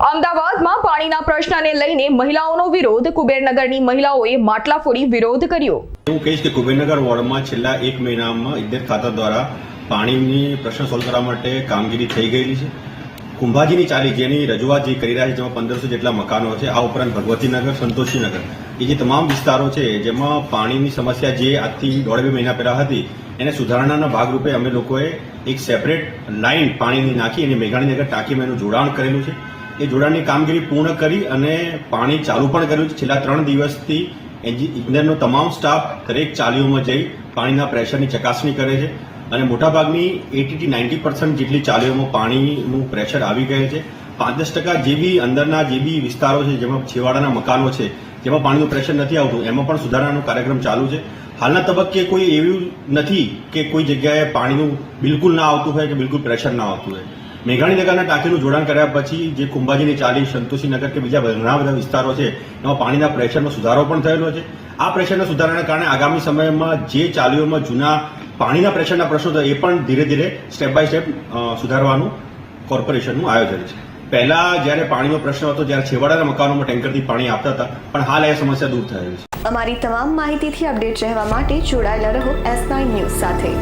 અમદાવાદમાં પાણીના પ્રશ્નને લઈને મહિલાઓનો વિરોધ. કુબેરનગરની મહિલાઓએ માટલા ફોડી વિરોધ કર્યો. હું કહીશ કે કુબેરનગર વોર્ડમાં છેલ્લા એક મહિનામાં ઇદ્દેર ખાતા દ્વારા પાણીની પ્રશ્ન સોલ્વ કરવા માટે કામગીરી થઈ ગયેલી છે. કુંભાજીની ચાલી જેની રજૂઆત જે કરી રહ્યા છે જેમાં પંદરસો જેટલા મકાનો છે, આ ઉપરાંત ભગવતીનગર, સંતોષીનગર. એ જે તમામ વિસ્તારો છે, જેમાં પાણીની સમસ્યા જે આજથી દોઢ બે મહિના પહેલા હતી, એને સુધારણાના ભાગરૂપે અમે લોકોએ એક સેપરેટ લાઇન પાણીની નાખી અને મેઘાણીનગર ટાંકીમાં એનું જોડાણ કરેલું છે. એ જોડાણની કામગીરી પૂર્ણ કરી અને પાણી ચાલુ પણ કર્યું છે. છેલ્લા ત્રણ દિવસથી ઇજનેરનો તમામ સ્ટાફ દરેક ચાલીઓમાં જઈ પાણીના પ્રેશરની ચકાસણી કરે છે અને મોટાભાગની એટીથી નાઇન્ટી પર્સન્ટ જેટલી ચાલીઓમાં પાણીનું પ્રેશર આવી ગયેલ છે. પાંચ દસ ટકા જે બી અંદરના જે બી વિસ્તારો છે, જેમાં છેવાડાના મકાનો છે, જેમાં પાણીનું પ્રેશર નથી આવતું, એમાં પણ સુધારણાનો કાર્યક્રમ ચાલુ છે. હાલના તબક્કે કોઈ એવું નથી કે કોઈ જગ્યાએ પાણીનું બિલકુલ ના આવતું હોય કે બિલકુલ પ્રેશર ના આવતું હોય. મેઘાણી નગરના ટાંકીનું જોડાણ કર્યા પછી જે કુંભાજીની ચાલી સંતોષીનગર કે બીજા ઘણા બધા વિસ્તારો છે, એમાં પાણીના પ્રેશરમાં સુધારો પણ થયેલો છે. આ પ્રેશરના સુધારાના કારણે આગામી સમયમાં જે ચાલીઓમાં જૂના પાણીના પ્રેશરના પ્રશ્નો એ પણ ધીરે ધીરે સ્ટેપ બાય સ્ટેપ સુધારવાનું કોર્પોરેશનનું આયોજન છે. પહેલા જ્યારે પાણીનો પ્રશ્ન હતો, જ્યારે છેવાડાના મકાનોમાં ટેન્કરથી પાણી આપતા હતા, પણ હાલ એ સમસ્યા દૂર થયેલ છે. અમારી તમામ માહિતીથી અપડેટ રહેવા માટે જોડાયેલા રહો એસ નાઇન ન્યૂઝ સાથે.